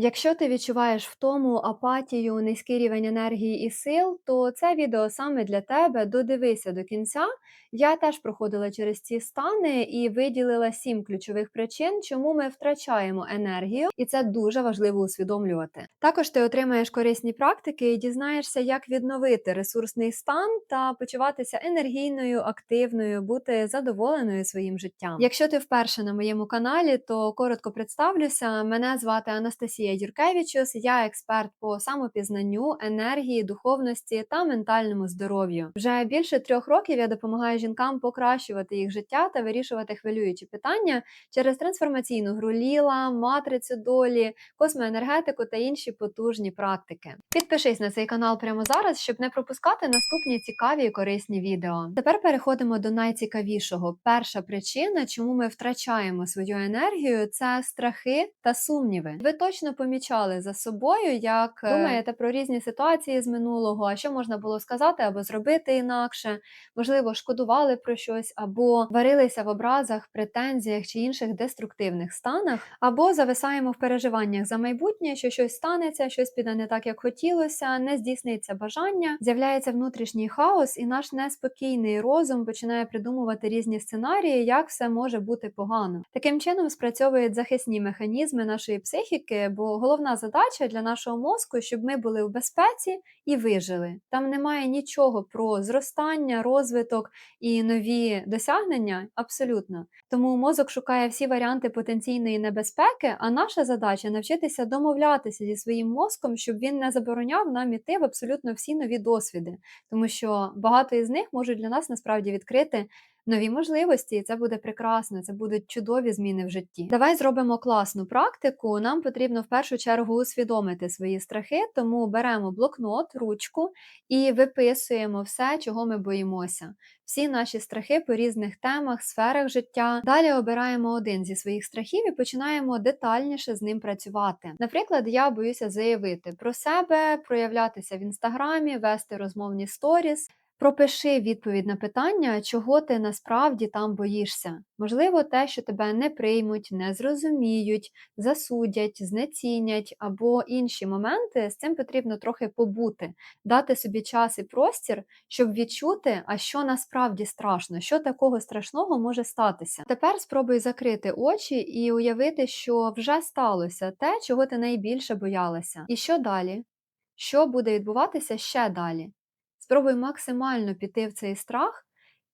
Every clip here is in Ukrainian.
Якщо ти відчуваєш втому, апатію, низький рівень енергії і сил, то це відео саме для тебе. Додивися до кінця. Я теж проходила через ці стани і виділила сім ключових причин, чому ми втрачаємо енергію, і це дуже важливо усвідомлювати. Також ти отримаєш корисні практики і дізнаєшся, як відновити ресурсний стан та почуватися енергійною, активною, бути задоволеною своїм життям. Якщо ти вперше на моєму каналі, то коротко представлюся. Мене звати Анастасія Юркевичус, я експерт по самопізнанню, енергії, духовності та ментальному здоров'ю. Вже більше трьох років я допомагаю жінкам покращувати їх життя та вирішувати хвилюючі питання через трансформаційну гру ліла, матрицю долі, космоенергетику та інші потужні практики. Підпишись на цей канал прямо зараз, щоб не пропускати наступні цікаві і корисні відео. Тепер переходимо до найцікавішого. Перша причина, чому ми втрачаємо свою енергію, це страхи та сумніви. Ви точно помічали за собою, як е, думаєте про різні ситуації з минулого, а що можна було сказати або зробити інакше, можливо, шкодували про щось, або варилися в образах, претензіях чи інших деструктивних станах, або зависаємо в переживаннях за майбутнє, що щось станеться, щось піде не так, як хотілося, не здійсниться бажання, з'являється внутрішній хаос, і наш неспокійний розум починає придумувати різні сценарії, як все може бути погано. Таким чином спрацьовують захисні механізми нашої психіки, бо головна задача для нашого мозку, щоб ми були у безпеці і вижили. Там немає нічого про зростання, розвиток і нові досягнення абсолютно. Тому мозок шукає всі варіанти потенційної небезпеки, а наша задача навчитися домовлятися зі своїм мозком, щоб він не забороняв нам іти в абсолютно всі нові досвіди, тому що багато із них можуть для нас насправді відкрити нові можливості, і це буде прекрасно, це будуть чудові зміни в житті. Давай зробимо класну практику. Нам потрібно в першу чергу усвідомити свої страхи, тому беремо блокнот, ручку і виписуємо все, чого ми боїмося. Всі наші страхи по різних темах, сферах життя. Далі обираємо один зі своїх страхів і починаємо детальніше з ним працювати. Наприклад, я боюся заявити про себе, проявлятися в інстаграмі, вести розмовні сторіс. Пропиши відповідь на питання, чого ти насправді там боїшся. Можливо, те, що тебе не приймуть, не зрозуміють, засудять, знецінять або інші моменти, з цим потрібно трохи побути, дати собі час і простір, щоб відчути, а що насправді страшно, що такого страшного може статися. Тепер спробуй закрити очі і уявити, що вже сталося те, чого ти найбільше боялася. І що далі? Що буде відбуватися ще далі? Спробуй максимально піти в цей страх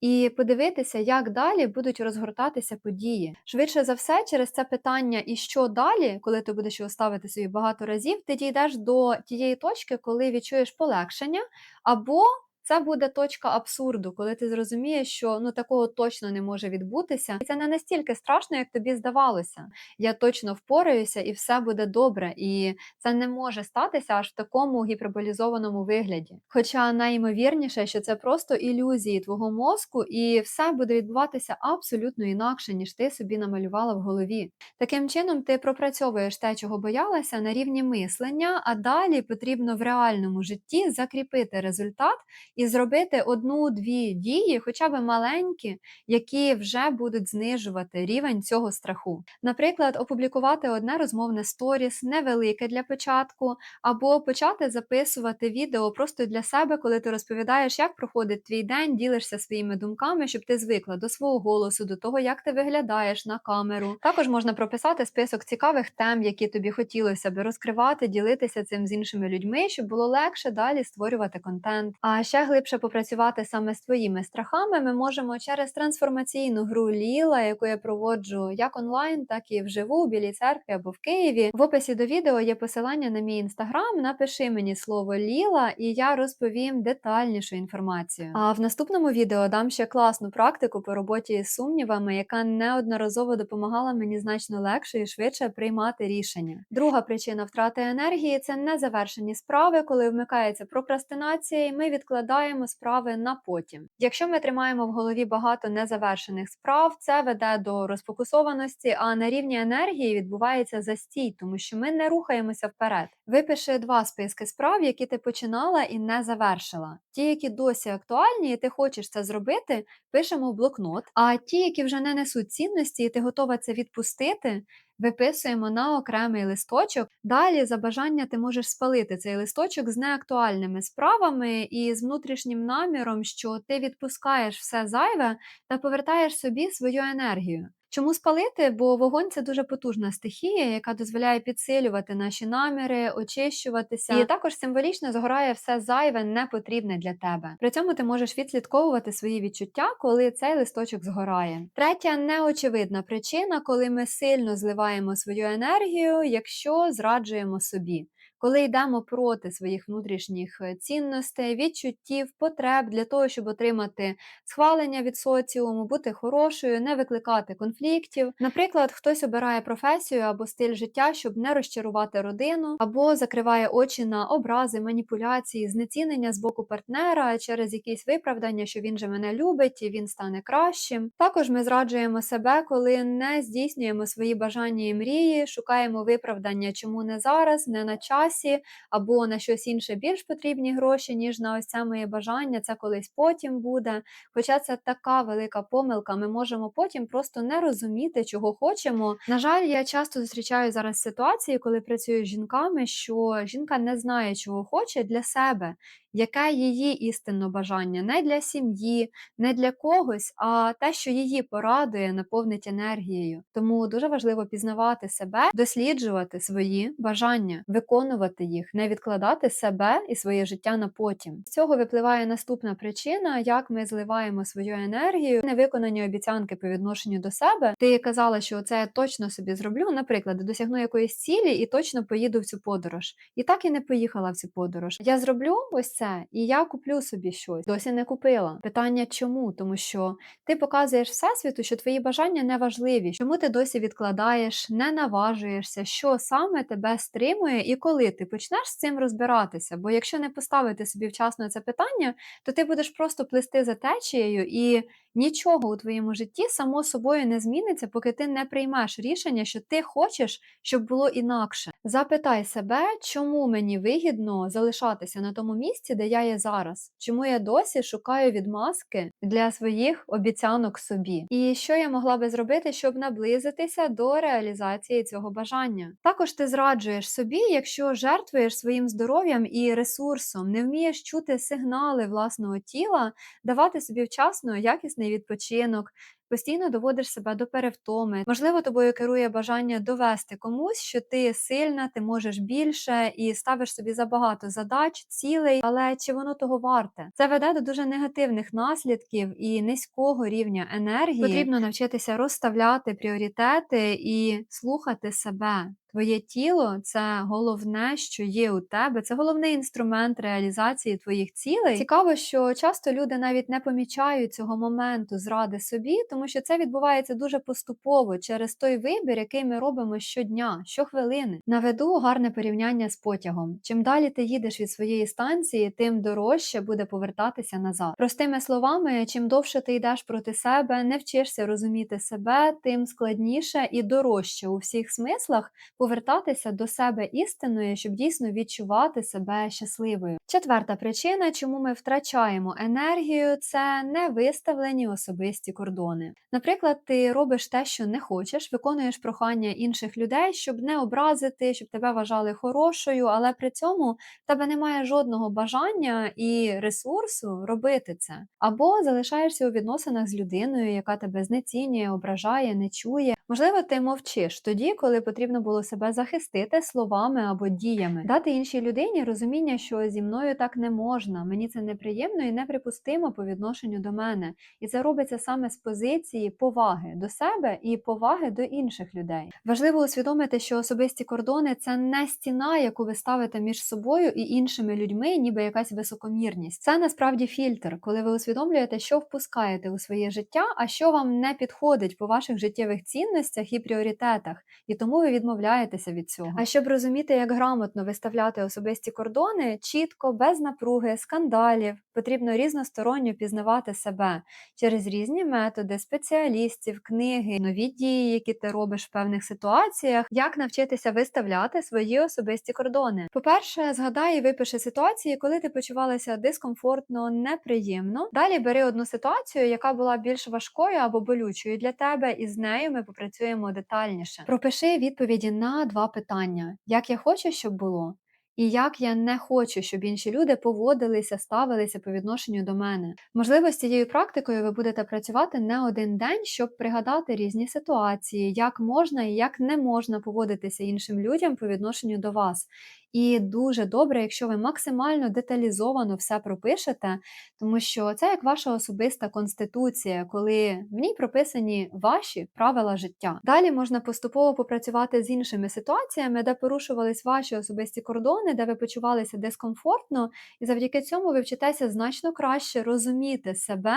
і подивитися, як далі будуть розгортатися події. Швидше за все, через це питання, і що далі, коли ти будеш його ставити собі багато разів, ти дійдеш до тієї точки, коли відчуєш полегшення, або це буде точка абсурду, коли ти зрозумієш, що ну такого точно не може відбутися, і це не настільки страшно, як тобі здавалося. Я точно впораюся, і все буде добре. І це не може статися аж в такому гіперболізованому вигляді. Хоча найімовірніше, що це просто ілюзії твого мозку, і все буде відбуватися абсолютно інакше, ніж ти собі намалювала в голові. Таким чином, ти пропрацьовуєш те, чого боялася, на рівні мислення, а далі потрібно в реальному житті закріпити результат і зробити одну-дві дії, хоча б маленькі, які вже будуть знижувати рівень цього страху. Наприклад, опублікувати одне розмовне сторіс, невелике для початку, або почати записувати відео просто для себе, коли ти розповідаєш, як проходить твій день, ділишся своїми думками, щоб ти звикла до свого голосу, до того, як ти виглядаєш на камеру. Також можна прописати список цікавих тем, які тобі хотілося би розкривати, ділитися цим з іншими людьми, щоб було легше далі створювати контент. А ще глибше попрацювати саме з твоїми страхами, ми можемо через трансформаційну гру Ліла, яку я проводжу як онлайн, так і вживу у Білій церкві або в Києві. В описі до відео є посилання на мій інстаграм. Напиши мені слово Ліла, і я розповім детальнішу інформацію. А в наступному відео дам ще класну практику по роботі з сумнівами, яка неодноразово допомагала мені значно легше і швидше приймати рішення. Друга причина втрати енергії це незавершені справи, коли вмикається прокрастинація, і ми відкладаємо відкладаємо справи на потім. Якщо ми тримаємо в голові багато незавершених справ, це веде до розфокусованості, а на рівні енергії відбувається застій, тому що ми не рухаємося вперед. Випиши два списки справ, які ти починала і не завершила. Ті, які досі актуальні, і ти хочеш це зробити, пишемо в блокнот. А ті, які вже не несуть цінності, і ти готова це відпустити, виписуємо на окремий листочок. Далі, за бажання, ти можеш спалити цей листочок з неактуальними справами і з внутрішнім наміром, що ти відпускаєш все зайве та повертаєш собі свою енергію. Чому спалити? Бо вогонь це дуже потужна стихія, яка дозволяє підсилювати наші наміри, очищуватися, і також символічно згорає все зайве, непотрібне для тебе. При цьому ти можеш відслідковувати свої відчуття, коли цей листочок згорає. Третя неочевидна причина, коли ми сильно зливаємо свою енергію, якщо зраджуємо собі коли йдемо проти своїх внутрішніх е, цінностей, відчуттів, потреб для того, щоб отримати схвалення від соціуму, бути хорошою, не викликати конфліктів. Наприклад, хтось обирає професію або стиль життя, щоб не розчарувати родину, або закриває очі на образи, маніпуляції, знецінення з боку партнера через якісь виправдання, що він же мене любить і він стане кращим. Також ми зраджуємо себе, коли не здійснюємо свої бажання і мрії, шукаємо виправдання, чому не зараз, не на час часі, або на щось інше більш потрібні гроші, ніж на ось це моє бажання, це колись потім буде. Хоча це така велика помилка, ми можемо потім просто не розуміти, чого хочемо. На жаль, я часто зустрічаю зараз ситуації, коли працюю з жінками, що жінка не знає, чого хоче для себе яке її істинно бажання не для сім'ї, не для когось, а те, що її порадує, наповнить енергією. Тому дуже важливо пізнавати себе, досліджувати свої бажання, виконувати їх, не відкладати себе і своє життя на потім. З цього випливає наступна причина, як ми зливаємо свою енергію, невиконані обіцянки по відношенню до себе. Ти казала, що це я точно собі зроблю, наприклад, досягну якоїсь цілі і точно поїду в цю подорож. І так і не поїхала в цю подорож. Я зроблю ось це це, і я куплю собі щось. Досі не купила. Питання чому? Тому що ти показуєш всесвіту, що твої бажання не важливі. Чому ти досі відкладаєш, не наважуєшся, що саме тебе стримує, і коли ти почнеш з цим розбиратися? Бо якщо не поставити собі вчасно це питання, то ти будеш просто плисти за течією і нічого у твоєму житті само собою не зміниться, поки ти не приймеш рішення, що ти хочеш, щоб було інакше. Запитай себе, чому мені вигідно залишатися на тому місці, де я є зараз, чому я досі шукаю відмазки для своїх обіцянок собі, і що я могла би зробити, щоб наблизитися до реалізації цього бажання. Також ти зраджуєш собі, якщо жертвуєш своїм здоров'ям і ресурсом, не вмієш чути сигнали власного тіла, давати собі вчасно якісний відпочинок, постійно доводиш себе до перевтоми. Можливо, тобою керує бажання довести комусь, що ти сильна, ти можеш більше і ставиш собі забагато задач, цілей, але чи воно того варте? Це веде до дуже негативних наслідків і низького рівня енергії. Потрібно навчитися розставляти пріоритети і слухати себе. Твоє тіло це головне, що є у тебе, це головний інструмент реалізації твоїх цілей. Цікаво, що часто люди навіть не помічають цього моменту зради собі, тому що це відбувається дуже поступово через той вибір, який ми робимо щодня, щохвилини. Наведу гарне порівняння з потягом. Чим далі ти їдеш від своєї станції, тим дорожче буде повертатися назад. Простими словами, чим довше ти йдеш проти себе, не вчишся розуміти себе, тим складніше і дорожче у всіх смислах повертатися до себе істинної, щоб дійсно відчувати себе щасливою. Четверта причина, чому ми втрачаємо енергію, це невиставлені особисті кордони. Наприклад, ти робиш те, що не хочеш, виконуєш прохання інших людей, щоб не образити, щоб тебе вважали хорошою, але при цьому в тебе немає жодного бажання і ресурсу робити це. Або залишаєшся у відносинах з людиною, яка тебе знецінює, ображає, не чує. Можливо, ти мовчиш тоді, коли потрібно було себе захистити словами або діями, дати іншій людині розуміння, що зі мною так не можна, мені це неприємно і неприпустимо по відношенню до мене. І це робиться саме з позиції поваги до себе і поваги до інших людей. Важливо усвідомити, що особисті кордони це не стіна, яку ви ставите між собою і іншими людьми, ніби якась високомірність. Це насправді фільтр, коли ви усвідомлюєте, що впускаєте у своє життя, а що вам не підходить по ваших життєвих цінностях і пріоритетах, і тому ви відмовляєтеся від цього. А щоб розуміти, як грамотно виставляти особисті кордони, чітко, без напруги, скандалів, потрібно різносторонньо пізнавати себе через різні методи, спеціалістів, книги, нові дії, які ти робиш в певних ситуаціях, як навчитися виставляти свої особисті кордони. По-перше, згадай і випиши ситуації, коли ти почувалася дискомфортно, неприємно. Далі бери одну ситуацію, яка була більш важкою або болючою для тебе, і з нею ми попрацюємо детальніше. Пропиши відповіді на два питання: як я хочу, щоб було. І як я не хочу, щоб інші люди поводилися, ставилися по відношенню до мене. Можливо, з цією практикою ви будете працювати не один день, щоб пригадати різні ситуації, як можна і як не можна поводитися іншим людям по відношенню до вас. І дуже добре, якщо ви максимально деталізовано все пропишете, тому що це як ваша особиста конституція, коли в ній прописані ваші правила життя. Далі можна поступово попрацювати з іншими ситуаціями, де порушувались ваші особисті кордони, де ви почувалися дискомфортно, і завдяки цьому ви вчитеся значно краще розуміти себе.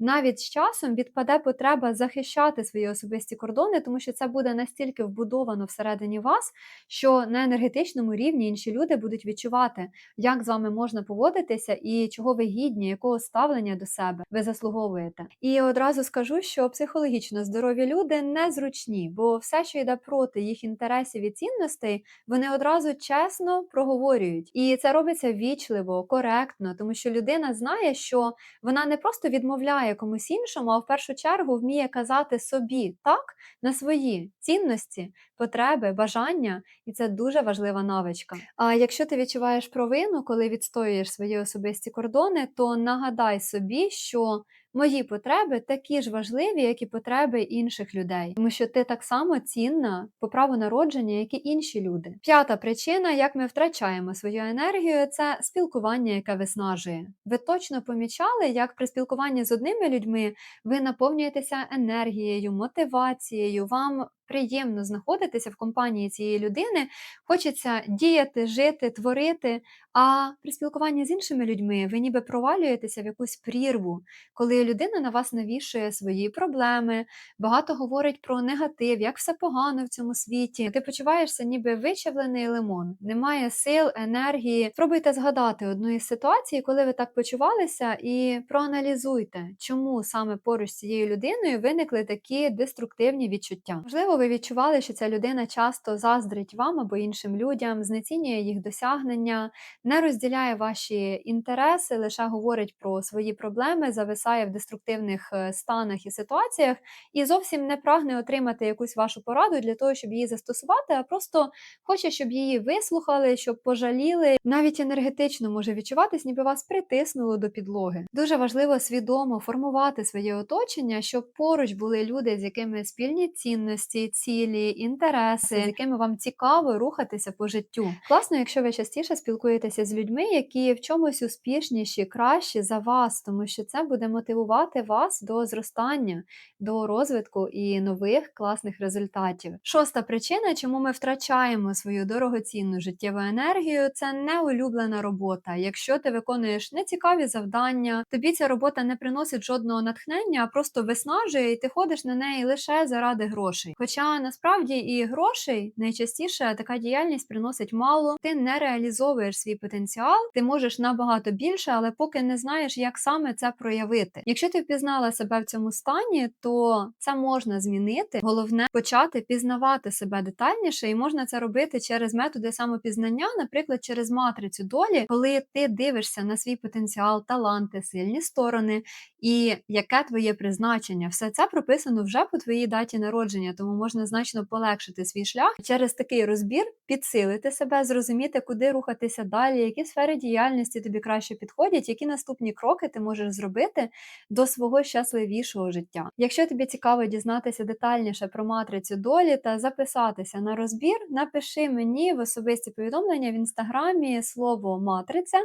Навіть з часом відпаде потреба захищати свої особисті кордони, тому що це буде настільки вбудовано всередині вас, що на енергетичному рівні інші люди будуть відчувати, як з вами можна поводитися і чого ви гідні, якого ставлення до себе ви заслуговуєте. І одразу скажу, що психологічно здорові люди незручні, бо все, що йде проти їх інтересів і цінностей, вони одразу чесно проговорюють. І це робиться вічливо, коректно, тому що людина знає, що вона не просто відмовляє комусь іншому, а в першу чергу вміє казати собі так на свої цінності, потреби, бажання, і це дуже важлива навичка. А якщо ти відчуваєш провину, коли відстоюєш свої особисті кордони, то нагадай собі, що мої потреби такі ж важливі, як і потреби інших людей, тому що ти так само цінна по праву народження, як і інші люди. П'ята причина, як ми втрачаємо свою енергію, це спілкування, яке виснажує. Ви точно помічали, як при спілкуванні з одними людьми ви наповнюєтеся енергією, мотивацією, вам приємно знаходитися в компанії цієї людини, хочеться діяти, жити, творити. А при спілкуванні з іншими людьми ви ніби провалюєтеся в якусь прірву, коли людина на вас навішує свої проблеми, багато говорить про негатив, як все погано в цьому світі. Ти почуваєшся, ніби вичавлений лимон, немає сил, енергії. Спробуйте згадати одну із ситуацій, коли ви так почувалися, і проаналізуйте, чому саме поруч з цією людиною виникли такі деструктивні відчуття. Можливо, ви відчували, що ця людина часто заздрить вам або іншим людям, знецінює їх досягнення, не розділяє ваші інтереси, лише говорить про свої проблеми, зависає в деструктивних е, станах і ситуаціях, і зовсім не прагне отримати якусь вашу пораду для того, щоб її застосувати, а просто хоче, щоб її вислухали, щоб пожаліли. Навіть енергетично може відчуватись, ніби вас притиснуло до підлоги. Дуже важливо свідомо формувати своє оточення, щоб поруч були люди, з якими спільні цінності, цілі, інтереси, з якими вам цікаво рухатися по життю. Класно, якщо ви частіше спілкуєтеся з людьми, які в чомусь успішніші, кращі за вас, тому що це буде мотивувати вас до зростання, до розвитку і нових класних результатів. Шоста причина, чому ми втрачаємо свою дорогоцінну життєву енергію, це неулюблена робота. Якщо ти виконуєш нецікаві завдання, тобі ця робота не приносить жодного натхнення, а просто виснажує, і ти ходиш на неї лише заради грошей. Хоча насправді і грошей найчастіше така діяльність приносить мало, ти не реалізовуєш свій потенціал, ти можеш набагато більше, але поки не знаєш, як саме це проявити. Якщо ти впізнала себе в цьому стані, то це можна змінити. Головне почати пізнавати себе детальніше, і можна це робити через методи самопізнання, наприклад, через матрицю долі, коли ти дивишся на свій потенціал, таланти, сильні сторони і яке твоє призначення. Все це прописано вже по твоїй даті народження, тому можна значно полегшити свій шлях через такий розбір, підсилити себе, зрозуміти, куди рухатися далі, які сфери діяльності тобі краще підходять, які наступні кроки ти можеш зробити до свого щасливішого життя. Якщо тобі цікаво дізнатися детальніше про матрицю долі та записатися на розбір, напиши мені в особисті повідомлення в інстаграмі слово матриця.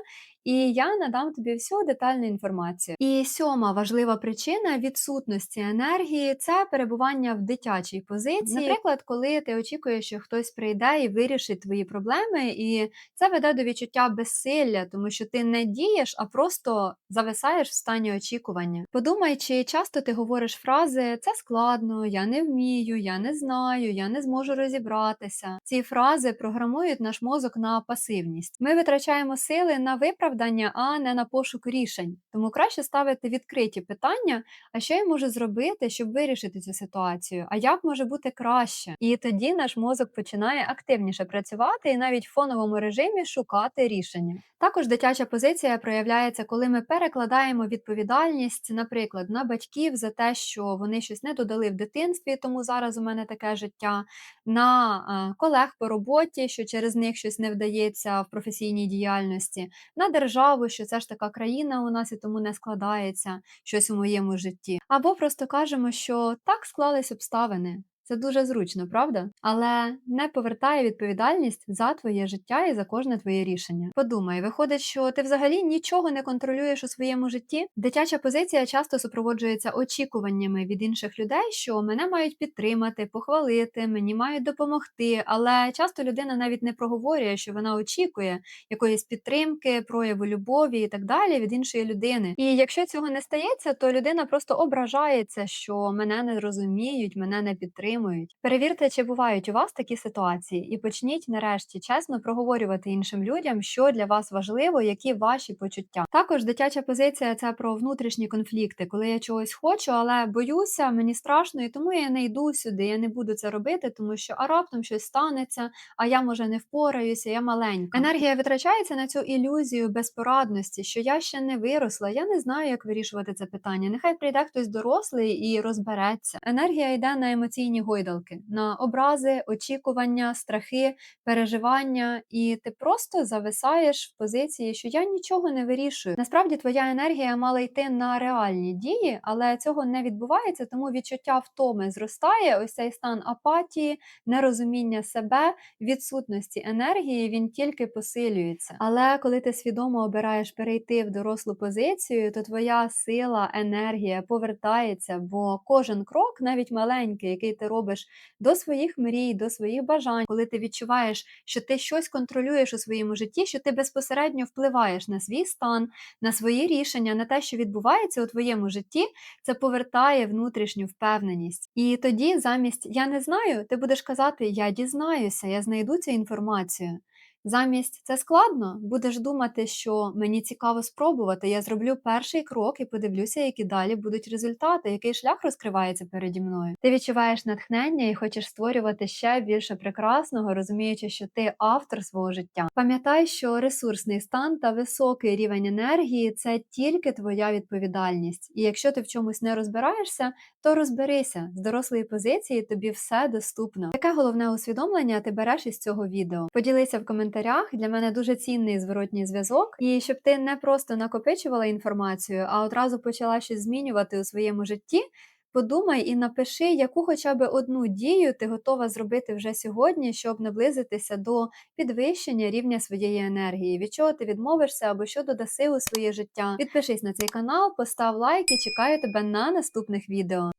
І я надам тобі всю детальну інформацію. І сьома важлива причина відсутності енергії це перебування в дитячій позиції позиції. Наприклад, коли ти очікуєш, що хтось прийде і вирішить твої проблеми, і це веде до відчуття безсилля, тому що ти не дієш, а просто зависаєш в стані очікування. Подумай, чи часто ти говориш фрази це складно, я не вмію, я не знаю, я не зможу розібратися. Ці фрази програмують наш мозок на пасивність. Ми витрачаємо сили на виправдання, а не на пошук рішень. Тому краще ставити відкриті питання, а що я можу зробити, щоб вирішити цю ситуацію? А як може бути краще? І тоді наш мозок починає активніше працювати і навіть в фоновому режимі шукати рішення. Також дитяча позиція проявляється, коли ми перекладаємо відповідальність, наприклад, на батьків за те, що вони щось не додали в дитинстві, тому зараз у мене таке життя, на е, колег по роботі, що через них щось не вдається в професійній діяльності, на державу, що це ж така країна у нас і тому не складається щось у моєму житті. Або просто кажемо, що так склались обставини. Це дуже зручно, правда? Але не повертає відповідальність за твоє життя і за кожне твоє рішення. Подумай, виходить, що ти взагалі нічого не контролюєш у своєму житті. Дитяча позиція часто супроводжується очікуваннями від інших людей, що мене мають підтримати, похвалити, мені мають допомогти. Але часто людина навіть не проговорює, що вона очікує якоїсь підтримки, прояву любові і так далі від іншої людини. І якщо цього не стається, то людина просто ображається, що мене не розуміють, мене не підтримують. Перевірте, чи бувають у вас такі ситуації, і почніть нарешті чесно проговорювати іншим людям, що для вас важливо, які ваші почуття. Також дитяча позиція це про внутрішні конфлікти, коли я чогось хочу, але боюся, мені страшно, і тому я не йду сюди. Я не буду це робити, тому що а раптом щось станеться, а я може не впораюся, я маленька. Енергія витрачається на цю ілюзію безпорадності, що я ще не виросла, я не знаю, як вирішувати це питання. Нехай прийде хтось дорослий і розбереться. Енергія йде на емоційні гойдалки, на образи, очікування, страхи, переживання, і ти просто зависаєш в позиції, що я нічого не вирішую. Насправді твоя енергія мала йти на реальні дії, але цього не відбувається, тому відчуття втоми зростає. Ось цей стан апатії, нерозуміння себе, відсутності енергії, він тільки посилюється. Але коли ти свідомо обираєш перейти в дорослу позицію, то твоя сила, енергія повертається, бо кожен крок, навіть маленький, який ти робиш до своїх мрій, до своїх бажань, коли ти відчуваєш, що ти щось контролюєш у своєму житті, що ти безпосередньо впливаєш на свій стан, на свої рішення, на те, що відбувається у твоєму житті, це повертає внутрішню впевненість. І тоді, замість я не знаю, ти будеш казати Я дізнаюся, я знайду цю інформацію. Замість це складно, будеш думати, що мені цікаво спробувати. Я зроблю перший крок і подивлюся, які далі будуть результати, який шлях розкривається переді мною. Ти відчуваєш натхнення і хочеш створювати ще більше прекрасного, розуміючи, що ти автор свого життя. Пам'ятай, що ресурсний стан та високий рівень енергії це тільки твоя відповідальність. І якщо ти в чомусь не розбираєшся, то розберися з дорослої позиції. Тобі все доступно. Яке головне усвідомлення ти береш із цього відео? Поділися в коментарях коментарях. Для мене дуже цінний зворотній зв'язок, і щоб ти не просто накопичувала інформацію, а одразу почала щось змінювати у своєму житті. Подумай і напиши, яку хоча б одну дію ти готова зробити вже сьогодні, щоб наблизитися до підвищення рівня своєї енергії, від чого ти відмовишся або що додаси у своє життя. Підпишись на цей канал, постав лайк і чекаю тебе на наступних відео.